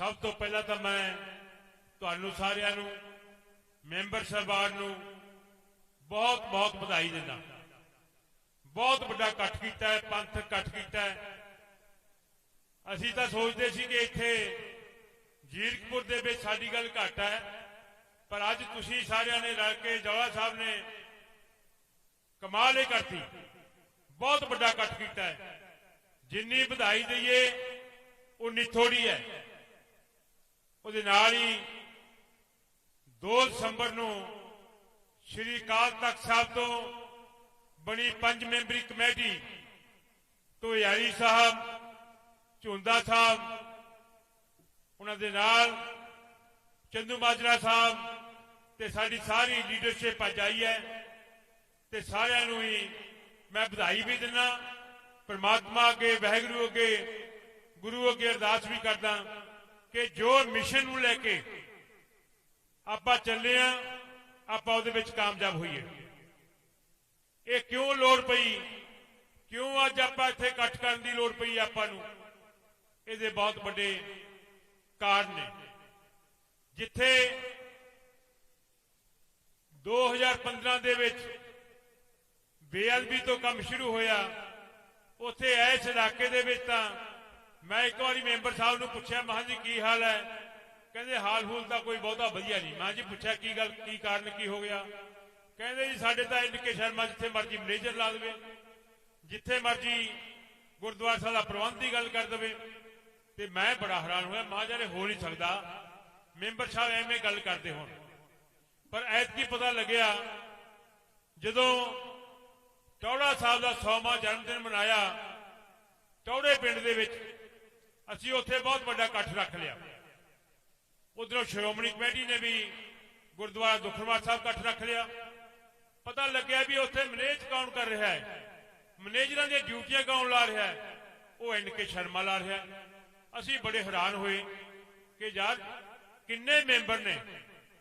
ਸਭ ਤੋਂ ਪਹਿਲਾਂ ਤਾਂ ਮੈਂ ਤੁਹਾਨੂੰ ਸਾਰਿਆਂ ਨੂੰ, ਮੈਂਬਰ ਸਾਹਿਬਾਨ ਨੂੰ ਬਹੁਤ ਬਹੁਤ ਵਧਾਈ ਦਿੰਦਾ। ਬਹੁਤ ਵੱਡਾ ਇਕੱਠ ਕੀਤਾ ਹੈ, ਪੰਥ ਇਕੱਠ ਕੀਤਾ ਹੈ। ਅਸੀਂ ਤਾਂ ਸੋਚਦੇ ਸੀ ਕਿ ਇੱਥੇ ਜੀਰਕਪੁਰ ਦੇ ਵਿੱਚ ਸਾਡੀ ਗੱਲ ਘੱਟ ਹੈ, ਪਰ ਅੱਜ ਤੁਸੀਂ ਸਾਰਿਆਂ ਨੇ ਰਲ ਕੇ ਜਵਾਲਾ ਸਾਹਿਬ ਨੇ ਕਮਾਲ ਹੀ ਕਰਤੀ। ਬਹੁਤ ਵੱਡਾ ਇਕੱਠ ਕੀਤਾ ਹੈ। ਜਿੰਨੀ ਵਧਾਈ ਦਈਏ, ਉਨੀ ਥੋੜੀ ਹੈ। ਉਹਦੇ ਨਾਲ ਹੀ 2 ਦਸੰਬਰ ਨੂੰ ਸ਼੍ਰੀ ਅਕਾਲ ਤਖਤ ਸਾਹਿਬ ਤੋਂ ਬਣੀ ਪੰਜ ਮੈਂਬਰੀ ਕਮੇਟੀ ਤੋਂ ਯਾਰੀ ਸਾਹਿਬ, ਝੁੰਦਾ ਸਾਹਿਬ, ਉਹਨਾਂ ਦੇ ਨਾਲ ਚੰਦੂ ਮਾਜਰਾ ਸਾਹਿਬ ਤੇ ਸਾਡੀ ਸਾਰੀ ਲੀਡਰਸ਼ਿਪ ਅੱਜ ਆਈ ਹੈ ਤੇ ਸਾਰਿਆਂ ਨੂੰ ਹੀ ਮੈਂ ਵਧਾਈ ਵੀ ਦਿੰਦਾ, ਪਰਮਾਤਮਾ ਅੱਗੇ, ਵਾਹਿਗੁਰੂ ਅੱਗੇ, ਗੁਰੂ ਅੱਗੇ ਅਰਦਾਸ ਵੀ ਕਰਦਾ। ਕਿ ਜੋ ਮਿਸ਼ਨ ਨੂੰ ਲੈ ਕੇ ਆਪਾਂ ਚੱਲੇ ਆ, ਆਪਾਂ ਉਹਦੇ ਵਿੱਚ ਕਾਮਯਾਬ ਹੋਈਏ। ਇਹ ਕਿਉਂ ਲੋੜ ਪਈ? ਕਿਉਂ ਅੱਜ ਆਪਾਂ ਇੱਥੇ ਇਕੱਠ ਕਰਨ ਦੀ ਲੋੜ ਪਈ ਆਪਾਂ ਨੂੰ? ਇਹਦੇ ਬਹੁਤ ਵੱਡੇ ਕਾਰਨ ਨੇ। ਜਿੱਥੇ 2015 ਦੇ ਵਿੱਚ ਬੇਅਦਬੀ ਤੋਂ ਕੰਮ ਸ਼ੁਰੂ ਹੋਇਆ, ਉੱਥੇ ਇਸ ਇਲਾਕੇ ਦੇ ਵਿੱਚ ਤਾਂ ਮੈਂ ਇੱਕ ਵਾਰੀ ਮੈਂਬਰ ਸਾਹਿਬ ਨੂੰ ਪੁੱਛਿਆ, ਮਹਾਂ ਜੀ ਕੀ ਹਾਲ ਹੈ? ਕਹਿੰਦੇ, ਹਾਲ ਹੂਲ ਤਾਂ ਕੋਈ ਬਹੁਤਾ ਵਧੀਆ ਨਹੀਂ। ਮੈਂ ਜੀ ਪੁੱਛਿਆ, ਕੀ ਗੱਲ, ਕੀ ਕਾਰਨ, ਕੀ ਹੋ ਗਿਆ? ਕਹਿੰਦੇ ਜੀ, ਸਾਡੇ ਤਾਂ ਇਨਕੇ ਸ਼ਰਮਾ ਜਿੱਥੇ ਮਰਜ਼ੀ ਮੈਨੇਜਰ ਲਾ ਦੇਵੇ, ਜਿੱਥੇ ਮਰਜ਼ੀ ਗੁਰਦੁਆਰਾ ਸਾਹਿਬ ਦਾ ਪ੍ਰਬੰਧ ਦੀ ਗੱਲ ਕਰ ਦੇਵੇ। ਤੇ ਮੈਂ ਬੜਾ ਹੈਰਾਨ ਹੋਇਆ ਮਾਂ ਜਾਰੇ ਹੋ ਨਹੀਂ ਸਕਦਾ। ਮੈਂਬਰ ਸਾਹਿਬ ਐਵੇਂ ਗੱਲ ਕਰਦੇ ਹੋਣ। ਪਰ ਐਤਕੀ ਪਤਾ ਲੱਗਿਆ, ਜਦੋਂ ਟੌੜਾ ਸਾਹਿਬ ਦਾ 100ਵਾਂ ਜਨਮ ਦਿਨ ਮਨਾਇਆ, ਟੌੜੇ ਪਿੰਡ ਦੇ ਵਿੱਚ ਅਸੀਂ ਉੱਥੇ ਬਹੁਤ ਵੱਡਾ ਇਕੱਠ ਰੱਖ ਲਿਆ। ਉਧਰੋਂ ਸ਼੍ਰੋਮਣੀ ਕਮੇਟੀ ਨੇ ਵੀ ਗੁਰਦੁਆਰਾ ਦੁਖਨਵਾਰ ਸਾਹਿਬ ਇਕੱਠ ਰੱਖ ਲਿਆ। ਪਤਾ ਲੱਗਿਆ ਵੀ ਉੱਥੇ ਮੈਨੇਜ ਕੌਣ ਕਰ ਰਿਹਾ ਹੈ। ਮੈਨੇਜਰਾਂ ਦੀਆਂ ਡਿਊਟੀਆਂ ਕੌਣ ਲਾ ਰਿਹਾ ਹੈ? ਉਹ ਐਨ ਕੇ ਸ਼ਰਮਾ ਲਾ ਰਿਹਾ। ਅਸੀਂ ਬੜੇ ਹੈਰਾਨ ਹੋਏ ਕਿ ਯਾਰ ਕਿੰਨੇ ਮੈਂਬਰ ਨੇ?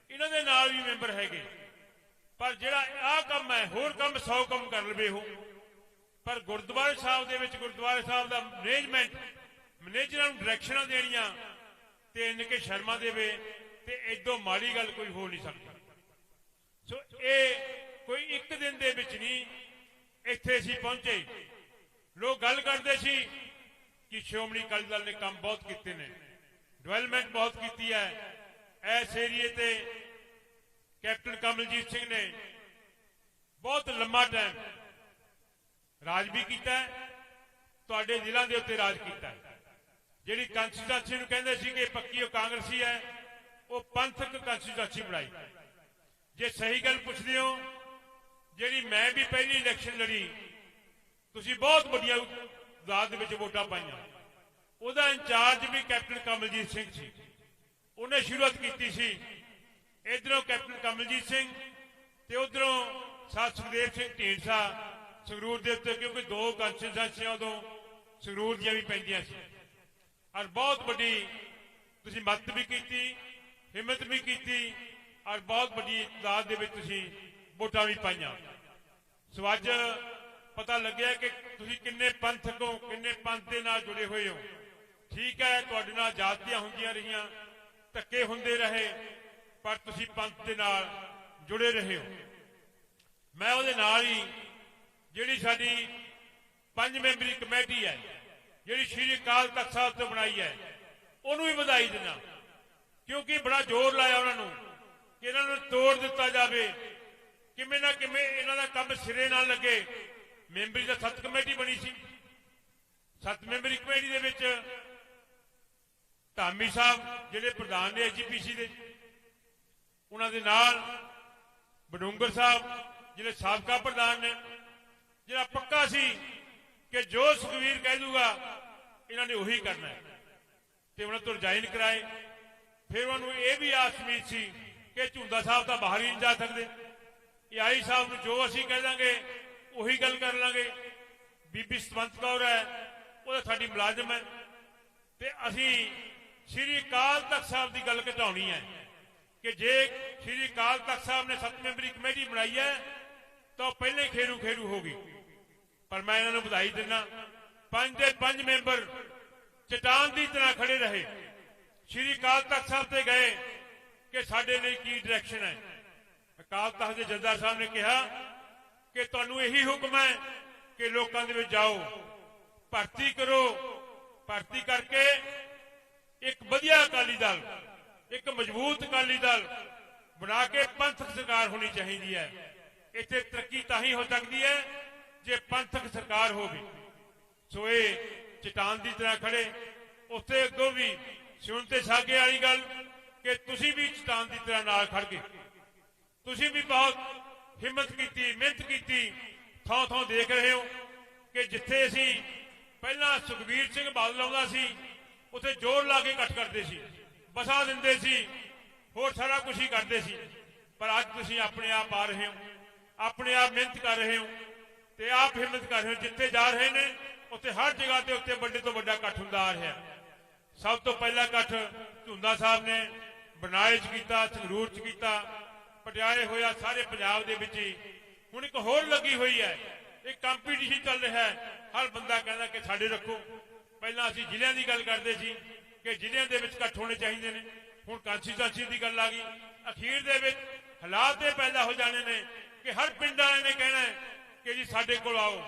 ਇਹਨਾਂ ਦੇ ਨਾਲ ਵੀ ਮੈਂਬਰ ਹੈਗੇ। ਪਰ ਜਿਹੜਾ ਆਹ ਕੰਮ ਹੈ, ਹੋਰ ਕੰਮ 100 ਕੰਮ ਕਰ ਲਵੇ ਉਹ। ਪਰ ਗੁਰਦੁਆਰਾ ਸਾਹਿਬ ਦੇ ਵਿੱਚ ਗੁਰਦੁਆਰਾ ਸਾਹਿਬ ਦਾ ਮੈਨੇਜਮੈਂਟ ਮੈਨੇਜਰਾਂ ਨੂੰ ਡਾਇਰੈਕਸ਼ਨਾਂ ਦੇਣੀਆਂ ਤੇ ਇੰਨ ਕੇ ਸ਼ਰਮਾ ਦੇਵੇ ਤੇ ਇਦੋਂ ਮਾੜੀ ਗੱਲ ਕੋਈ ਹੋ ਨਹੀਂ ਸਕਦੀ। ਸੋ ਇਹ ਕੋਈ ਇੱਕ ਦਿਨ ਦੇ ਵਿੱਚ ਨਹੀਂ, ਇੱਥੇ ਅਸੀਂ ਪਹੁੰਚੇ। ਲੋਕ ਗੱਲ ਕਰਦੇ ਸੀ ਕਿ ਸ਼੍ਰੋਮਣੀ ਅਕਾਲੀ ਦਲ ਨੇ ਕੰਮ ਬਹੁਤ ਕੀਤੇ ਨੇ ਡਿਵੈਲਪਮੈਂਟ ਬਹੁਤ ਕੀਤੀ ਹੈ। ਇਸ ਏਰੀਏ ਤੇ ਕੈਪਟਨ ਕਮਲਜੀਤ ਸਿੰਘ ਨੇ ਬਹੁਤ ਲੰਮਾ ਟਾਈਮ ਰਾਜ ਵੀ ਕੀਤਾ ਤੁਹਾਡੇ ਜ਼ਿਲ੍ਹਾ ਦੇ ਉੱਤੇ ਰਾਜ ਕੀਤਾ ਜਿਹੜੀ ਕੰਸਟੀਟਿਊਂਸੀ ਨੂੰ ਕਹਿੰਦੇ ਸੀ ਕਿ ਪੱਕੀ ਉਹ ਕਾਂਗਰਸੀ ਹੈ, ਉਹ ਪੰਥਕ ਕੰਸਟੀਟਿਊਂਸੀ ਬਣਾਈ। ਜੇ ਸਹੀ ਗੱਲ ਪੁੱਛਦੇ ਹੋ, ਜਿਹੜੀ ਮੈਂ ਵੀ ਪਹਿਲੀ ਇਲੈਕਸ਼ਨ ਲੜੀ, ਤੁਸੀਂ ਬਹੁਤ ਵੱਡੀਆਂ ਦਾਦ ਦੇ ਵਿੱਚ ਵੋਟਾਂ ਪਾਈਆਂ। ਉਹਦਾ ਇੰਚਾਰਜ ਵੀ ਕੈਪਟਨ ਕਮਲਜੀਤ ਸਿੰਘ ਸੀ। ਉਹਨੇ ਸ਼ੁਰੂਆਤ ਕੀਤੀ ਸੀ, ਇਧਰੋਂ ਕੈਪਟਨ ਕਮਲਜੀਤ ਸਿੰਘ ਤੇ ਉਧਰੋਂ ਸਾਧ ਸੁਖਦੇਵ ਸਿੰਘ ਢੀਂਡਸਾ ਸੰਗਰੂਰ ਦੇ ਉੱਤੇ, ਕਿਉਂਕਿ ਦੋ ਕੰਸਟੀਟਿਊਂਸੀਆਂ ਉਦੋਂ ਸੰਗਰੂਰ ਦੀਆਂ ਵੀ ਪੈਂਦੀਆਂ ਸੀ। ਔਰ ਬਹੁਤ ਵੱਡੀ ਤੁਸੀਂ ਮਦਦ ਵੀ ਕੀਤੀ, ਹਿੰਮਤ ਵੀ ਕੀਤੀ, ਔਰ ਬਹੁਤ ਵੱਡੀ ਤਾਦਾਦ ਦੇ ਵਿੱਚ ਤੁਸੀਂ ਵੋਟਾਂ ਵੀ ਪਾਈਆਂ। ਸੋ ਅੱਜ ਪਤਾ ਲੱਗਿਆ ਕਿ ਤੁਸੀਂ ਕਿੰਨੇ ਪੰਥਕ ਹੋ, ਕਿੰਨੇ ਪੰਥ ਦੇ ਨਾਲ ਜੁੜੇ ਹੋਏ ਹੋ। ਠੀਕ ਹੈ, ਤੁਹਾਡੇ ਨਾਲ ਜਾਤੀਆਂ ਹੁੰਦੀਆਂ ਰਹੀਆਂ, ਧੱਕੇ ਹੁੰਦੇ ਰਹੇ, ਪਰ ਤੁਸੀਂ ਪੰਥ ਦੇ ਨਾਲ ਜੁੜੇ ਰਹੇ ਹੋ। ਮੈਂ ਉਹਦੇ ਨਾਲ ਹੀ, ਜਿਹੜੀ ਸਾਡੀ ਪੰਜ ਮੈਂਬਰੀ ਕਮੇਟੀ ਹੈ ਜਿਹੜੀ ਸ਼੍ਰੀ ਅਕਾਲ ਤਖਤ ਸਾਹਿਬ ਤੋਂ ਬਣਾਈ ਹੈ, ਉਹਨੂੰ ਵੀ ਵਧਾਈ ਦਿੰਦਾ। ਕਿਉਂਕਿ ਬੜਾ ਜ਼ੋਰ ਲਾਇਆ ਉਹਨਾਂ ਨੂੰ ਕਿ ਇਹਨਾਂ ਨੂੰ ਤੋੜ ਦਿੱਤਾ ਜਾਵੇ। ਕਿਵੇਂ ਨਾ ਕਿਵੇਂ ਇਹਨਾਂ ਦਾ ਕੰਮ ਸਿਰੇ ਨਾਲ ਲੱਗੇ। ਮੈਂਬਰੀ ਦਾ ਸੱਤ ਕਮੇਟੀ ਬਣੀ ਸੀ। ਸੱਤ ਮੈਂਬਰੀ ਕਮੇਟੀ ਦੇ ਵਿੱਚ ਧਾਮੀ ਸਾਹਿਬ, ਜਿਹੜੇ ਪ੍ਰਧਾਨ ਨੇ ਐਜੀਪੀਸੀ ਦੇ, ਉਹਨਾਂ ਦੇ ਨਾਲ ਬਡੂੰਗਰ ਸਾਹਿਬ, ਜਿਹੜੇ ਸਾਬਕਾ ਪ੍ਰਧਾਨ ਨੇ, ਜਿਹੜਾ ਪੱਕਾ ਸੀ ਕਿ ਜੋ ਸੁਖਵੀਰ ਕਹਿ ਦੂਗਾ, ਇਹਨਾਂ ਨੇ ਉਹੀ ਕਰਨਾ ਹੈ। ਤੇ ਉਹਨਾਂ ਤੋਂ ਰਜਾਇਨ ਕਰਾਏ। ਫਿਰ ਉਹਨਾਂ ਨੂੰ ਇਹ ਵੀ ਆਸ ਉਮੀਦ ਸੀ ਕਿ ਝੁੰਦਾ ਸਾਹਿਬ ਤਾਂ ਬਾਹਰ ਹੀ ਨਹੀਂ ਜਾ ਸਕਦੇ। ਆਈ ਸਾਹਿਬ ਨੂੰ ਜੋ ਅਸੀਂ ਕਹਿ ਦਾਂਗੇ, ਉਹੀ ਗੱਲ ਕਰ ਲਾਂਗੇ। ਬੀਬੀ ਸਤਵੰਤ ਕੌਰ ਹੈ, ਉਹ ਤਾਂ ਸਾਡੀ ਮੁਲਾਜ਼ਮ ਹੈ। ਤੇ ਅਸੀਂ ਸ੍ਰੀ ਅਕਾਲ ਤਖਤ ਸਾਹਿਬ ਦੀ ਗੱਲ ਘਟਾਉਣੀ ਹੈ ਕਿ ਜੇ ਸ੍ਰੀ ਅਕਾਲ ਤਖਤ ਸਾਹਿਬ ਨੇ ਸੱਤ ਮੈਂਬਰੀ ਕਮੇਟੀ ਬਣਾਈ ਹੈ, ਤਾਂ ਉਹ ਪਹਿਲੇ ਖੇਰੂ ਖੇਰੂ ਹੋ ਗਈ। ਪਰ ਮੈਂ ਇਹਨਾਂ ਨੂੰ ਵਧਾਈ ਦਿੰਦਾ ਪੰਜ ਦੇ ਪੰਜ ਮੈਂਬਰ ਚਟਾਨ ਦੀ ਤਰ੍ਹਾਂ ਖੜੇ ਰਹੇ। ਸ਼੍ਰੀ ਅਕਾਲ ਤਖਤ ਸਾਹਿਬ ਤੇ ਗਏ ਕਿ ਸਾਡੇ ਲਈ ਕੀ ਡਾਇਰੈਕਸ਼ਨ ਹੈ। ਅਕਾਲ ਤਖਤ ਦੇ ਜੱਦਾ ਸਾਹਿਬ ਨੇ ਕਿਹਾ ਕਿ ਤੁਹਾਨੂੰ ਇਹੀ ਹੁਕਮ ਹੈ ਕਿ ਲੋਕਾਂ ਦੇ ਵਿੱਚ ਜਾਓ। ਭਰਤੀ ਕਰੋ। ਭਰਤੀ ਕਰਕੇ ਇੱਕ ਵਧੀਆ ਅਕਾਲੀ ਦਲ, ਇੱਕ ਮਜ਼ਬੂਤ ਅਕਾਲੀ ਦਲ ਬਣਾ ਕੇ ਪੰਥਕ ਸਰਕਾਰ ਹੋਣੀ ਚਾਹੀਦੀ ਹੈ। ਇੱਥੇ ਤਰੱਕੀ ਤਾਂ ਹੀ ਹੋ ਸਕਦੀ ਹੈ ਜੇ ਪੰਥਕ ਸਰਕਾਰ ਹੋਵੇ, ਸੋ ਇਹ ਚਟਾਨ ਦੀ ਤਰ੍ਹਾਂ ਖੜੇ, ਉੱਥੇ ਅੱਗੋਂ ਵੀ ਸੁਣ ਤੇ ਸਾਗੇ ਵਾਲੀ ਗੱਲ ਕਿ ਤੁਸੀਂ ਵੀ ਚਟਾਨ ਦੀ ਤਰ੍ਹਾਂ ਨਾਲ ਖੜ ਗਏ। ਤੁਸੀਂ ਵੀ ਬਹੁਤ ਹਿੰਮਤ ਕੀਤੀ, ਮਿਹਨਤ ਕੀਤੀ ਥਾਂ ਥਾਂ ਦੇਖ ਰਹੇ ਹੋ ਕਿ ਜਿੱਥੇ ਅਸੀਂ ਪਹਿਲਾਂ ਸੁਖਬੀਰ ਸਿੰਘ ਬਾਦਲ ਆਉਂਦਾ ਸੀ, ਉੱਥੇ ਜ਼ੋਰ ਲਾ ਕੇ ਇਕੱਠ ਕਰਦੇ ਸੀ ਬਸਾ ਦਿੰਦੇ ਸੀ, ਹੋਰ ਸਾਰਾ ਕੁਝ ਹੀ ਕਰਦੇ ਸੀ। ਪਰ ਅੱਜ ਤੁਸੀਂ ਆਪਣੇ ਆਪ ਆ ਰਹੇ ਹੋ, ਆਪਣੇ ਆਪ ਮਿਹਨਤ ਕਰ ਰਹੇ ਹੋ ਤੇ ਆਪ ਹਿੰਮਤ ਕਰ ਰਹੇ ਜਿੱਥੇ ਜਾ ਰਹੇ ਨੇ, ਉੱਥੇ ਹਰ ਜਗ੍ਹਾ ਤੇ ਉੱਤੇ ਵੱਡੇ ਤੋਂ ਵੱਡਾ ਇਕੱਠ ਹੁੰਦਾ ਆ ਰਿਹਾ ਸਭ ਤੋਂ ਪਹਿਲਾ ਇਕੱਠ ਝੁੰਦਾ ਸਾਹਿਬ ਨੇ ਬਰਨਾਲੇ 'ਚ ਕੀਤਾ, ਸੰਗਰੂਰ 'ਚ ਕੀਤਾ, ਪਟਿਆਲੇ ਹੋਇਆ, ਸਾਰੇ ਪੰਜਾਬ ਦੇ ਵਿੱਚ ਹੀ। ਹੁਣ ਇੱਕ ਹੋਰ ਲੱਗੀ ਹੋਈ ਹੈ ਇਹ ਕੰਪੀਟੀਸ਼ਨ ਚੱਲ ਰਿਹਾ ਹੈ। ਹਰ ਬੰਦਾ ਕਹਿੰਦਾ ਕਿ ਸਾਡੇ ਰੱਖੋ। ਪਹਿਲਾਂ ਅਸੀਂ ਜ਼ਿਲ੍ਹਿਆਂ ਦੀ ਗੱਲ ਕਰਦੇ ਸੀ ਕਿ ਜ਼ਿਲ੍ਹਿਆਂ ਦੇ ਵਿੱਚ ਇਕੱਠ ਹੋਣੇ ਚਾਹੀਦੇ ਨੇ। ਹੁਣ ਕੰਸਟੀਟੂਐਂਸੀ ਦੀ ਗੱਲ ਆ ਗਈ। ਅਖੀਰ ਦੇ ਵਿੱਚ ਹਾਲਾਤ ਇਹ ਪੈਦਾ ਹੋ ਜਾਣੇ ਨੇ ਕਿ ਹਰ ਪਿੰਡ ਵਾਲੇ ਨੇ ਕਹਿਣਾ ਕਿ ਜੀ ਸਾਡੇ ਕੋਲ ਆਓ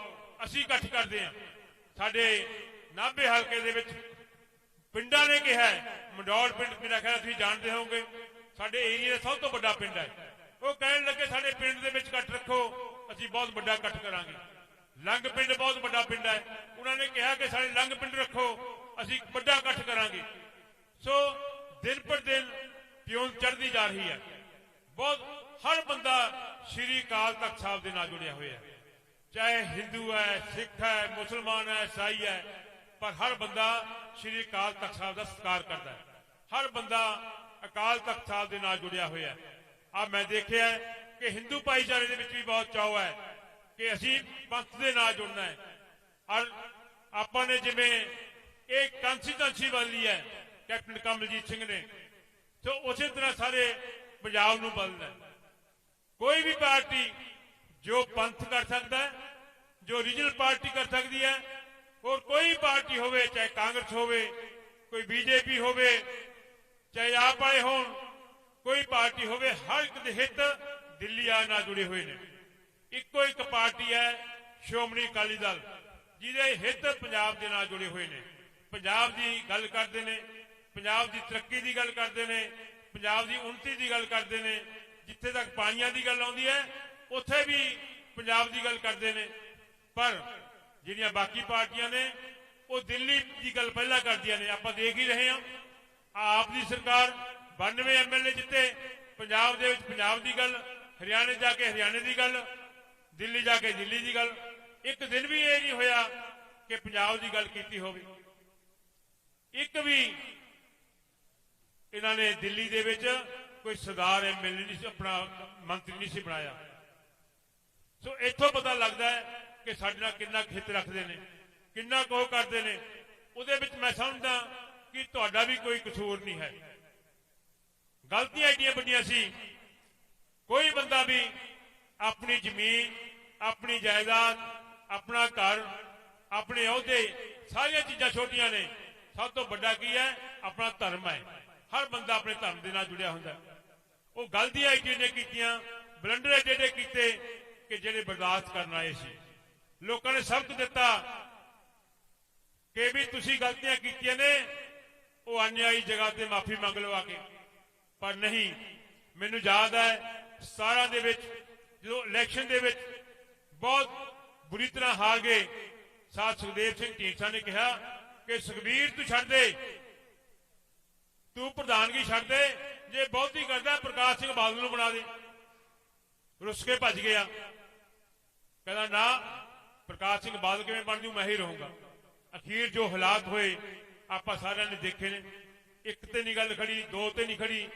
ਅਸੀਂ ਇਕੱਠ ਕਰਦੇ ਹਾਂ। ਸਾਡੇ ਨਾਭੇ ਹਲਕੇ ਦੇ ਵਿੱਚ ਪਿੰਡਾਂ ਨੇ ਕਿਹਾ ਹੈ, ਮੰਡੌਰ ਪਿੰਡ ਮੇਰਾ ਖਿਆਲ ਤੁਸੀਂ ਜਾਣਦੇ ਹੋਵੋਗੇ ਸਾਡੇ ਏਰੀਆ ਦਾ ਸਭ ਤੋਂ ਵੱਡਾ ਪਿੰਡ ਹੈ। ਉਹ ਕਹਿਣ ਲੱਗੇ ਸਾਡੇ ਪਿੰਡ ਦੇ ਵਿੱਚ ਇਕੱਠ ਰੱਖੋ ਅਸੀਂ ਬਹੁਤ ਵੱਡਾ ਇਕੱਠ ਕਰਾਂਗੇ। ਲੰਗ ਪਿੰਡ ਬਹੁਤ ਵੱਡਾ ਪਿੰਡ ਹੈ। ਉਹਨਾਂ ਨੇ ਕਿਹਾ ਕਿ ਸਾਡੇ ਲੰਗ ਪਿੰਡ ਰੱਖੋ ਅਸੀਂ ਵੱਡਾ ਇਕੱਠ ਕਰਾਂਗੇ। ਸੋ ਦਿਨ ਪਰ ਦਿਨ ਪਿਉਨ ਚੜ੍ਹਦੀ ਜਾ ਰਹੀ ਹੈ। ਬਹੁਤ ਹਰ ਬੰਦਾ ਸ਼੍ਰੀ ਅਕਾਲ ਤਖਤ ਸਾਹਿਬ ਦੇ ਨਾਲ ਜੁੜਿਆ ਹੋਇਆ ਹੈ। ਚਾਹੇ ਹਿੰਦੂ ਹੈ, ਸਿੱਖ ਹੈ, ਮੁਸਲਮਾਨ ਹੈ, ਈਸਾਈ ਹੈ, ਪਰ ਹਰ ਬੰਦਾ ਸ਼੍ਰੀ ਅਕਾਲ ਤਖਤ ਸਾਹਿਬ ਦਾ ਸਤਿਕਾਰ ਕਰਦਾ ਹੈ। ਹਰ ਬੰਦਾ ਅਕਾਲ ਤਖਤ ਸਾਹਿਬ ਦੇ ਨਾਲ ਜੁੜਿਆ ਹੋਇਆ ਹੈ। ਆ ਮੈਂ ਦੇਖਿਆ ਕਿ ਹਿੰਦੂ ਭਾਈਚਾਰੇ ਦੇ ਵਿੱਚ ਵੀ ਬਹੁਤ ਚਾਅ ਹੈ ਕਿ ਅਸੀਂ ਪੰਥ ਦੇ ਨਾਲ ਜੁੜਨਾ ਹੈ। ਔਰ ਆਪਾਂ ਨੇ ਜਿਵੇਂ ਇਹ ਕੰਸਟੀਟੈਂਸੀ ਬਦਲੀ ਹੈ, ਕੈਪਟਨ ਕਮਲਜੀਤ ਸਿੰਘ ਨੇ। ਤੇ ਉਸੇ ਤਰ੍ਹਾਂ ਸਾਰੇ ਪੰਜਾਬ ਨੂੰ ਬਦਲਣਾ ਕੋਈ ਵੀ ਪਾਰਟੀ ਜੋ ਪੰਥ ਕਰ ਸਕਦਾ ਜੋ ਰੀਜਨਲ ਪਾਰਟੀ ਕਰ ਸਕਦੀ ਹੈ, ਹੋਰ ਕੋਈ ਪਾਰਟੀ ਹੋਵੇ, ਚਾਹੇ ਕਾਂਗਰਸ ਹੋਵੇ, ਕੋਈ ਬੀਜੇਪੀ ਹੋਵੇ, ਚਾਹੇ ਆਪ ਆਏ ਹੋਣ, ਕੋਈ ਪਾਰਟੀ ਹੋਵੇ, ਹਰ ਇੱਕ ਦੇ ਹਿੱਤ ਦਿੱਲੀ ਆ ਨਾਲ ਜੁੜੇ ਹੋਏ ਨੇ। ਇੱਕੋ ਇੱਕ ਪਾਰਟੀ ਹੈ, ਸ਼੍ਰੋਮਣੀ ਅਕਾਲੀ ਦਲ, ਜਿਹਦੇ ਹਿੱਤ ਪੰਜਾਬ ਦੇ ਨਾਲ ਜੁੜੇ ਹੋਏ ਨੇ। ਪੰਜਾਬ ਦੀ ਗੱਲ ਕਰਦੇ ਨੇ, ਪੰਜਾਬ ਦੀ ਤਰੱਕੀ ਦੀ ਗੱਲ ਕਰਦੇ ਨੇ, ਪੰਜਾਬ ਦੀ ਉન્નਤੀ ਦੀ ਗੱਲ ਕਰਦੇ ਨੇ, ਜਿੱਥੇ ਤੱਕ ਪਾਣੀਆਂ ਦੀ ਗੱਲ ਆਉਂਦੀ ਹੈ ਉੱਥੇ ਵੀ ਪੰਜਾਬ ਦੀ ਗੱਲ ਕਰਦੇ ਨੇ, ਪਰ ਜਿਹੜੀਆਂ ਬਾਕੀ ਪਾਰਟੀਆਂ ਨੇ, ਉਹ ਦਿੱਲੀ ਦੀ ਗੱਲ ਪਹਿਲਾਂ ਕਰਦੀਆਂ ਨੇ। ਆਪਾਂ ਦੇਖ ਹੀ ਰਹੇ ਹਾਂ, ਆਪ ਦੀ ਸਰਕਾਰ 92 ਐਮਐਲਏ ਜਿੱਤੇ, ਪੰਜਾਬ ਦੇ ਵਿੱਚ ਪੰਜਾਬ ਦੀ ਗੱਲ, ਹਰਿਆਣੇ ਜਾ ਕੇ ਹਰਿਆਣੇ ਦੀ ਗੱਲ, ਦਿੱਲੀ ਜਾ ਕੇ ਦਿੱਲੀ ਦੀ ਗੱਲ। ਇੱਕ ਦਿਨ ਵੀ ਇਹ ਨਹੀਂ ਹੋਇਆ ਕਿ ਪੰਜਾਬ ਦੀ ਗੱਲ ਕੀਤੀ ਹੋਵੇ। ਇੱਕ ਵੀ ਇਹਨਾਂ ਨੇ ਦਿੱਲੀ ਦੇ ਵਿੱਚ ਕੋਈ ਸਰਦਾਰ ਐਮਐਲਏ ਨਹੀਂ ਸੀ, ਆਪਣਾ ਮੰਤਰੀ ਨਹੀਂ ਸੀ ਬਣਾਇਆ। ਸੋ ਇੱਥੋਂ ਪਤਾ ਲੱਗਦਾ ਹੈ ਕਿ ਸਾਡੇ ਨਾਲ ਕਿੰਨਾ ਕੁ ਹਿੱਤ ਰੱਖਦੇ ਨੇ, ਕਿੰਨਾ ਕੋਹ ਕਰਦੇ ਨੇ। ਉਹਦੇ ਵਿੱਚ ਮੈਂ ਸਮਝਦਾ ਕਿ ਤੁਹਾਡਾ ਵੀ ਕੋਈ ਕਸੂਰ ਨਹੀਂ ਹੈ। ਗਲਤੀਆਂ ਏਡੀਆਂ ਵੱਡੀਆਂ ਸੀ। ਕੋਈ ਬੰਦਾ ਵੀ ਆਪਣੀ ਜ਼ਮੀਨ, ਆਪਣੀ ਜਾਇਦਾਦ, ਆਪਣਾ ਘਰ, ਆਪਣੇ ਅਹੁਦੇ, ਸਾਰੀਆਂ ਚੀਜ਼ਾਂ ਛੋਟੀਆਂ ਨੇ। ਸਭ ਤੋਂ ਵੱਡਾ ਕੀ ਹੈ? ਆਪਣਾ ਧਰਮ ਹੈ। ਹਰ ਬੰਦਾ ਆਪਣੇ ਧਰਮ ਦੇ ਨਾਲ ਜੁੜਿਆ ਹੁੰਦਾ ਉਹ ਗਲਤੀਆਂ ਏਡੀਆਂ ਨੇ ਕੀਤੀਆਂ, ਬਲੰਡਰ ਏਡੇ ਏਡੇ ਕੀਤੇ ਕਿ ਜਿਹੜੇ ਬਰਦਾਸ਼ਤ ਕਰਨ ਆਏ ਸੀ। ਲੋਕਾਂ ਨੇ ਸਬਕ ਦਿੱਤਾ ਕਿ ਵੀ ਤੁਸੀਂ ਗਲਤੀਆਂ ਕੀਤੀਆਂ ਨੇ, ਉਹ ਅਨਿਆਈ ਜਗ੍ਹਾ ਤੇ ਮਾਫੀ ਮੰਗ ਲਓ ਆ ਕੇ। ਪਰ ਨਹੀਂ, ਮੈਨੂੰ ਯਾਦ ਹੈ 17 ਦੇ ਵਿੱਚ, ਜਦੋਂ ਇਲੈਕਸ਼ਨ ਦੇ ਵਿੱਚ ਬਹੁਤ ਬੁਰੀ ਤਰ੍ਹਾਂ ਹਾਰ ਗਏ ਸਾਥ ਸੁਖਦੇਵ ਸਿੰਘ ਢੀਂਡਸਾ ਨੇ ਕਿਹਾ ਕਿ ਸੁਖਬੀਰ ਤੂੰ ਛੱਡ ਦੇ, ਤੂੰ ਪ੍ਰਧਾਨਗੀ ਛੱਡ ਦੇ, ਜੇ ਬਹੁਤੀ ਕਰਦਾ ਪ੍ਰਕਾਸ਼ ਸਿੰਘ ਬਾਦਲ ਨੂੰ ਬਣਾ ਦੇ। ਰੁੱਸ ਕੇ ਭੱਜ ਗਿਆ। ਕਹਿੰਦਾ, ਨਾ, ਪ੍ਰਕਾਸ਼ ਸਿੰਘ ਬਾਦਲ ਕਿਵੇਂ ਬਣ ਜੂ? ਮੈਂ ਹੀ ਰਹੂੰਗਾ। ਅਖੀਰ ਜੋ ਹਾਲਾਤ ਹੋਏ, ਆਪਾਂ ਸਾਰਿਆਂ ਨੇ ਦੇਖੇ ਨੇ। ਇੱਕ ਤੇ ਨਹੀਂ ਗੱਲ ਖੜੀ, ਦੋ ਤੇ ਨਹੀਂ ਖੜੀ।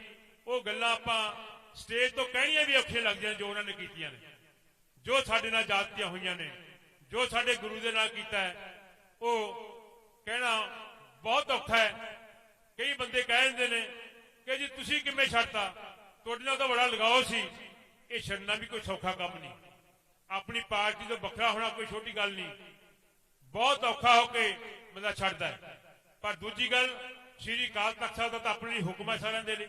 ਉਹ ਗੱਲਾਂ ਆਪਾਂ ਸਟੇਜ ਤੋਂ ਕਹਿਣੀਆਂ ਵੀ ਔਖੀਆਂ ਲੱਗਦੀਆਂ ਜੋ ਉਹਨਾਂ ਨੇ ਕੀਤੀਆਂ ਨੇ। ਜੋ ਸਾਡੇ ਨਾਲ ਜਾਤੀਆਂ ਹੋਈਆਂ ਨੇ, ਜੋ ਸਾਡੇ ਗੁਰੂ ਦੇ ਨਾਲ ਕੀਤਾ ਹੈ, ਉਹ ਕਹਿਣਾ ਬਹੁਤ ਔਖਾ ਹੈ। ਕਈ ਬੰਦੇ ਕਹਿ ਦਿੰਦੇ ਨੇ ਕਿ ਜੀ ਤੁਸੀਂ ਕਿਵੇਂ ਛੱਡਤਾ? ਤੁਹਾਡੇ ਨਾਲ ਤਾਂ ਬੜਾ ਲਗਾਓ ਸੀ। ਇਹ ਛੱਡਣਾ ਵੀ ਕੋਈ ਸੌਖਾ ਕੰਮ ਨਹੀਂ। ਆਪਣੀ ਪਾਰਟੀ ਤੋਂ ਵੱਖਰਾ ਹੋਣਾ ਕੋਈ ਛੋਟੀ ਗੱਲ ਨਹੀਂ। ਬਹੁਤ ਔਖਾ ਹੋ ਕੇ ਬੰਦਾ ਛੱਡਦਾ ਹੈ। ਪਰ ਦੂਜੀ ਗੱਲ, ਸ੍ਰੀ ਅਕਾਲ ਤਖਤ ਸਾਹਿਬ ਦਾ ਤਾਂ ਆਪਣੇ ਹੁਕਮ ਹੈ ਸਾਰਿਆਂ ਦੇ ਲਈ।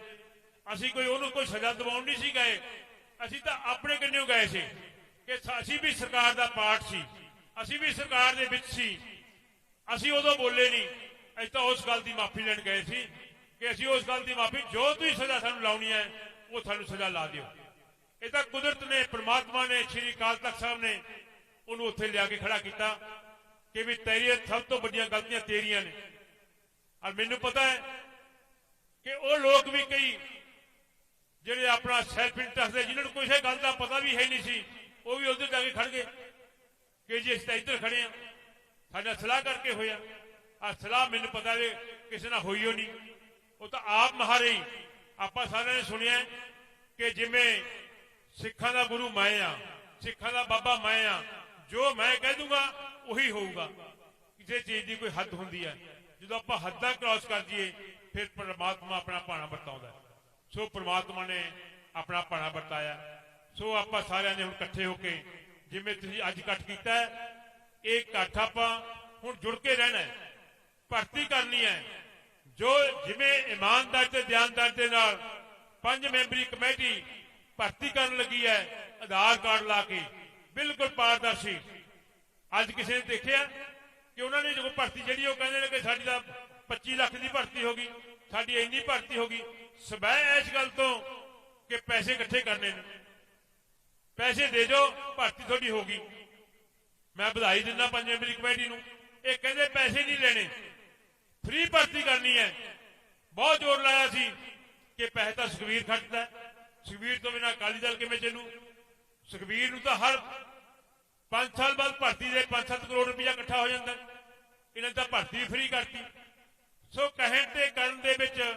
ਅਸੀਂ ਕੋਈ ਉਹਨੂੰ ਕੋਈ ਸਜ਼ਾ ਦਿਵਾਉਣ ਨਹੀਂ ਸੀ ਗਏ। ਅਸੀਂ ਤਾਂ ਆਪਣੇ ਕੰਨਿਓ ਗਏ ਸੀ ਕਿ ਅਸੀਂ ਵੀ ਸਰਕਾਰ ਦਾ ਪਾਰਟ ਸੀ। ਅਸੀਂ ਵੀ ਸਰਕਾਰ ਦੇ ਵਿੱਚ ਸੀ। ਅਸੀਂ ਉਦੋਂ ਬੋਲੇ ਨਹੀਂ। ਅਸੀਂ ਤਾਂ ਉਸ ਗੱਲ ਦੀ ਮਾਫੀ ਲੈਣ ਗਏ ਸੀ ਕਿ ਅਸੀਂ ਉਸ ਗੱਲ ਦੀ ਮਾਫੀ ਜੋ ਤੁਸੀਂ ਸਜ਼ਾ ਸਾਨੂੰ ਲਾਉਣੀ ਹੈ, ਉਹ ਸਾਨੂੰ ਸਜ਼ਾ ਲਾ ਦਿਓ। ਇਹ ਤਾਂ ਕੁਦਰਤ ਨੇ, ਪ੍ਰਮਾਤਮਾ ਨੇ, ਸ੍ਰੀ ਅਕਾਲ ਤਖਤ ਸਾਹਿਬ ਨੇ ਉਹਨੂੰ ਉੱਥੇ ਲਿਆ ਕੇ ਖੜਾ ਕੀਤਾ ਕਿ ਵੀ ਤੇਰੀਆਂ ਸਭ ਤੋਂ ਵੱਡੀਆਂ ਗਲਤੀਆਂ ਤੇਰੀਆਂ ਨੇ। ਔਰ ਮੈਨੂੰ ਪਤਾ ਹੈ ਕਿ ਉਹ ਲੋਕ ਵੀ ਕਈ ਜਿਹੜੇ ਆਪਣਾ ਸੈਲਫ ਇੰਟਰਸਟ ਦੇ, ਜਿਨ੍ਹਾਂ ਨੂੰ ਕਿਸੇ ਗੱਲ ਦਾ ਪਤਾ ਵੀ ਹੈ ਨਹੀਂ ਸੀ, ਉਹ ਵੀ ਉੱਧਰ ਜਾ ਕੇ ਖੜ ਗਏ ਕਿ ਜੀ ਅਸੀਂ ਤਾਂ ਇੱਧਰ ਖੜੇ ਆ ਸਾਡਾ ਸਲਾਹ ਕਰਕੇ ਹੋਇਆ। ਆ ਸਲਾਹ ਮੈਨੂੰ ਪਤਾ ਵੀ ਕਿਸੇ ਨਾਲ ਹੋਈ ਹੋ ਨਹੀਂ। ਉਹ ਤਾਂ ਆਪ ਮਹਾਰੇ ਹੀ ਆਪਾਂ ਸਾਰਿਆਂ ਨੇ ਸੁਣਿਆ ਕਿ ਜਿਵੇਂ ਸਿੱਖਾਂ ਦਾ ਗੁਰੂ ਮੈਂ ਆ, ਸਿੱਖਾਂ ਦਾ ਬਾਬਾ ਮੈਂ ਆ, ਜੋ ਮੈਂ ਕਹਿ ਦੂੰਗਾ ਉਹੀ ਹੋਊਗਾ। ਕਿਸੇ ਚੀਜ਼ ਦੀ ਕੋਈ ਹੱਦ ਹੁੰਦੀ ਹੈ। ਜਦੋਂ ਆਪਾਂ ਹੱਦਾਂ ਕ੍ਰਾਸ ਕਰ ਜੀਏ ਫਿਰ ਪਰਮਾਤਮਾ ਆਪਣਾ ਭਾਣਾ ਵਰਤਾਉਂਦਾ ਸੋ ਪਰਮਾਤਮਾ ਨੇ ਆਪਣਾ ਭਾਣਾ ਵਰਤਾਇਆ। ਸੋ ਆਪਾਂ ਸਾਰਿਆਂ ਨੇ ਹੁਣ ਇਕੱਠੇ ਹੋ ਕੇ, ਜਿਵੇਂ ਤੁਸੀਂ ਅੱਜ ਇਕੱਠ ਕੀਤਾ ਇਹ ਇਕੱਠ ਆਪਾਂ ਹੁਣ ਜੁੜ ਕੇ ਰਹਿਣਾ ਹੈ। ਭਰਤੀ ਕਰਨੀ ਹੈ। ਜੋ ਜਿਵੇਂ ਇਮਾਨਦਾਰ ਤੇ ਧਿਆਨਦਾਰ ਦੇ ਨਾਲ ਪੰਜ ਮੈਂਬਰੀ ਕਮੇਟੀ ਭਰਤੀ ਕਰਨ ਲੱਗੀ ਹੈ, ਆਧਾਰ ਕਾਰਡ ਲਾ ਕੇ, ਬਿਲਕੁਲ ਪਾਰਦਰਸ਼ੀ। ਅੱਜ ਕਿਸੇ ਨੇ ਦੇਖਿਆ ਕਿ ਉਹਨਾਂ ਨੇ ਜੋ ਭਰਤੀ ਜਿਹੜੀ ਉਹ ਕਹਿੰਦੇ ਨੇ ਕਿ ਸਾਡੀ ਤਾਂ 25 ਲੱਖ ਦੀ ਭਰਤੀ ਹੋ ਗਈ, ਸਾਡੀ ਇੰਨੀ ਭਰਤੀ ਹੋ ਗਈ। ਸਵੈ ਇਸ ਗੱਲ ਤੋਂ ਕਿ ਪੈਸੇ ਇਕੱਠੇ ਕਰਨੇ ਨੇ। ਪੈਸੇ ਦੇ ਦਿਓ, ਭਰਤੀ ਤੁਹਾਡੀ ਹੋ ਗਈ। ਮੈਂ ਵਧਾਈ ਦਿੰਦਾ ਪੰਜ ਮੈਂਬਰੀ ਕਮੇਟੀ ਨੂੰ। ਇਹ ਕਹਿੰਦੇ ਪੈਸੇ ਨਹੀਂ ਲੈਣੇ ਫ੍ਰੀ ਭਰਤੀ ਕਰਨੀ ਹੈ। ਬਹੁਤ ਜ਼ੋਰ ਲਾਇਆ ਸੀ ਕਿ ਪੈਸੇ ਤਾਂ ਸੁਖਵੀਰ ਖਰਚਦਾ ਸੁਖਬੀਰ ਤੋਂ ਬਿਨਾਂ ਅਕਾਲੀ ਦਲ ਕਿਵੇਂ ਚੱਲੂ? ਸੁਖਬੀਰ ਨੂੰ ਤਾਂ ਹਰ 5 ਸਾਲ ਬਾਅਦ ਭਰਤੀ ਦੇ 5-7 ਕਰੋੜ ਰੁਪਇਆ ਇਕੱਠਾ ਹੋ ਜਾਂਦਾ। ਇਹਨਾਂ ਨੇ ਤਾਂ ਭਰਤੀ ਫ੍ਰੀ ਕਰਤੀ। ਸੋ ਕਹਿਣ ਤੇ ਕਰਨ ਦੇ ਵਿੱਚ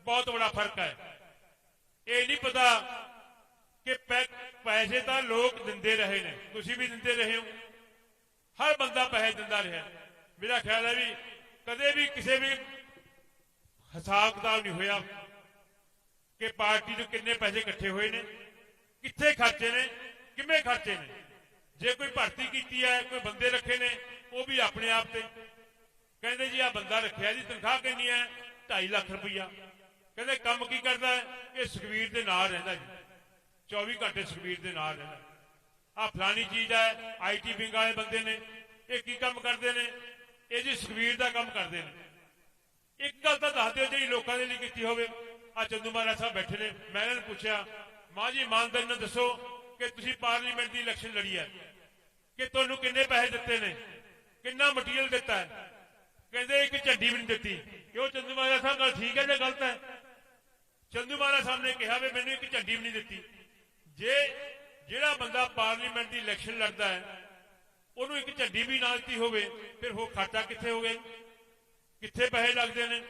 ਬਹੁਤ ਬੜਾ ਫ਼ਰਕ ਹੈ। ਇਹ ਨਹੀਂ ਪਤਾ ਕਿ ਪੈ- ਪੈਸੇ ਤਾਂ ਲੋਕ ਦਿੰਦੇ ਰਹੇ ਨੇ। ਤੁਸੀਂ ਵੀ ਦਿੰਦੇ ਰਹੇ ਹੋ। ਹਰ ਬੰਦਾ ਪੈਸੇ ਦਿੰਦਾ ਰਿਹਾ। ਮੇਰਾ ਖਿਆਲ ਹੈ ਵੀ ਕਦੇ ਵੀ ਕਿਸੇ ਵੀ ਹਿਸਾਬ ਕਿਤਾਬ ਨਹੀਂ ਹੋਇਆ। ਕਿ ਪਾਰਟੀ ਨੂੰ ਕਿੰਨੇ ਪੈਸੇ ਇਕੱਠੇ ਹੋਏ ਨੇ, ਕਿੱਥੇ ਖਰਚੇ ਨੇ, ਕਿਵੇਂ ਖਰਚੇ ਨੇ। ਜੇ ਕੋਈ ਭਰਤੀ ਕੀਤੀ ਹੈ, ਕੋਈ ਬੰਦੇ ਰੱਖੇ ਨੇ, ਉਹ ਵੀ ਆਪਣੇ ਆਪ ਤੇ। ਕਹਿੰਦੇ ਜੀ ਆ ਬੰਦਾ ਰੱਖਿਆ ਜੀ, ਤਨਖਾਹ ਕਿੰਨੀ ਹੈ? 2.5 ਲੱਖ ਰੁਪਈਆ। ਕਹਿੰਦੇ, ਕੰਮ ਕੀ ਕਰਦਾ ਇਹ ਸੁਖਵੀਰ ਦੇ ਨਾਲ ਰਹਿੰਦਾ ਜੀ। 24 ਘੰਟੇ ਸੁਖਵੀਰ ਦੇ ਨਾਲ ਰਹਿੰਦਾ। ਆ ਫਲਾਨੀ ਚੀਜ਼ ਹੈ ਆਈਟੀ ਵਿੰਗ ਵਾਲੇ ਬੰਦੇ ਨੇ। ਇਹ ਕੀ ਕੰਮ ਕਰਦੇ ਨੇ? ਇਹ ਜੀ ਸੁਖਵੀਰ ਦਾ ਕੰਮ ਕਰਦੇ ਨੇ। ਇੱਕ ਗੱਲ ਤਾਂ ਦੱਸ ਦਿਓ, ਜਿਹੜੀ ਲੋਕਾਂ ਦੇ ਲਈ ਕੀਤੀ ਹੋਵੇ। ਆ ਚੰਦੂ ਮਹਾਰਾਜ ਸਾਹਿਬ ਬੈਠੇ ਨੇ। ਮੈਂ ਇਹਨਾਂ ਨੂੰ ਪੁੱਛਿਆ, ਮਾਂ ਜੀ, ਇਮਾਨਦਾਰੀ ਨਾਲ ਦੱਸੋ ਕਿ ਤੁਸੀਂ ਪਾਰਲੀਮੈਂਟ ਦੀ ਇਲੈਕਸ਼ਨ ਲੜੀ ਹੈ। ਕਿ ਤੁਹਾਨੂੰ ਕਿੰਨੇ ਪੈਸੇ ਦਿੱਤੇ ਨੇ? ਕਿੰਨਾ ਮਟੀਰੀਅਲ ਦਿੱਤਾ ਹੈ? ਕਹਿੰਦੇ ਇੱਕ ਝੰਡੀ ਵੀ ਨਹੀਂ ਦਿੱਤੀ। ਕਿਉਂ ਚੰਦੂ ਮਹਾਰਾਜ ਸਾਹਿਬ ਗੱਲ ਠੀਕ ਹੈ ਜਾਂ ਗਲਤ ਹੈ? ਚੰਦੂ ਮਹਾਰਾਜ ਸਾਹਿਬ ਨੇ ਕਿਹਾ ਵੀ ਮੈਨੂੰ ਇੱਕ ਝੰਡੀ ਵੀ ਨਹੀਂ ਦਿੱਤੀ। ਜੇ ਜਿਹੜਾ ਬੰਦਾ ਪਾਰਲੀਮੈਂਟ ਦੀ ਇਲੈਕਸ਼ਨ ਲੜਦਾ ਹੈ, ਉਹਨੂੰ ਇੱਕ ਝੰਡੀ ਵੀ ਨਾ ਦਿੱਤੀ ਹੋਵੇ, ਫਿਰ ਉਹ ਖਾਤਾ ਕਿੱਥੇ ਹੋਵੇ ਕਿੱਥੇ ਪੈਸੇ ਲੱਗਦੇ ਨੇ?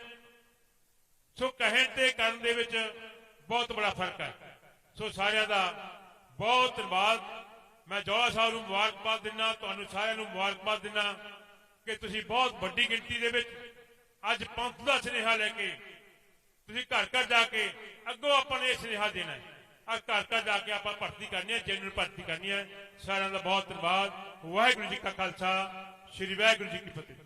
ਸੋ ਕਹਿਣ ਤੇ ਕਰਨ ਦੇ ਵਿੱਚ ਬਹੁਤ ਬੜਾ ਫ਼ਰਕ ਹੈ। ਸੋ ਸਾਰਿਆਂ ਦਾ ਬਹੁਤ ਧੰਨਵਾਦ। ਮੈਂ ਜੋੜਾ ਸਾਹਿਬ ਨੂੰ ਮੁਬਾਰਕਬਾਦ ਦਿੰਦਾ, ਤੁਹਾਨੂੰ ਸਾਰਿਆਂ ਨੂੰ ਮੁਬਾਰਕਬਾਦ ਦਿੰਦਾ ਕਿ ਤੁਸੀਂ ਬਹੁਤ ਵੱਡੀ ਗਿਣਤੀ ਦੇ ਵਿੱਚ ਅੱਜ ਪੰਥ ਦਾ ਸੁਨੇਹਾ ਲੈ ਕੇ ਤੁਸੀਂ ਘਰ ਘਰ ਜਾ ਕੇ ਅੱਗੋਂ ਆਪਾਂ ਨੇ ਇਹ ਸੁਨੇਹਾ ਦੇਣਾ ਹੈ। ਆ ਘਰ ਘਰ ਜਾ ਕੇ ਆਪਾਂ ਭਰਤੀ ਕਰਨੀ ਹੈ ਜਨਰਲ ਭਰਤੀ ਕਰਨੀ ਹੈ। ਸਾਰਿਆਂ ਦਾ ਬਹੁਤ ਧੰਨਵਾਦ। ਵਾਹਿਗੁਰੂ ਜੀ ਕਾ ਖਾਲਸਾ, ਸ੍ਰੀ ਵਾਹਿਗੁਰੂ ਜੀ ਕੀ ਫਤਿਹ।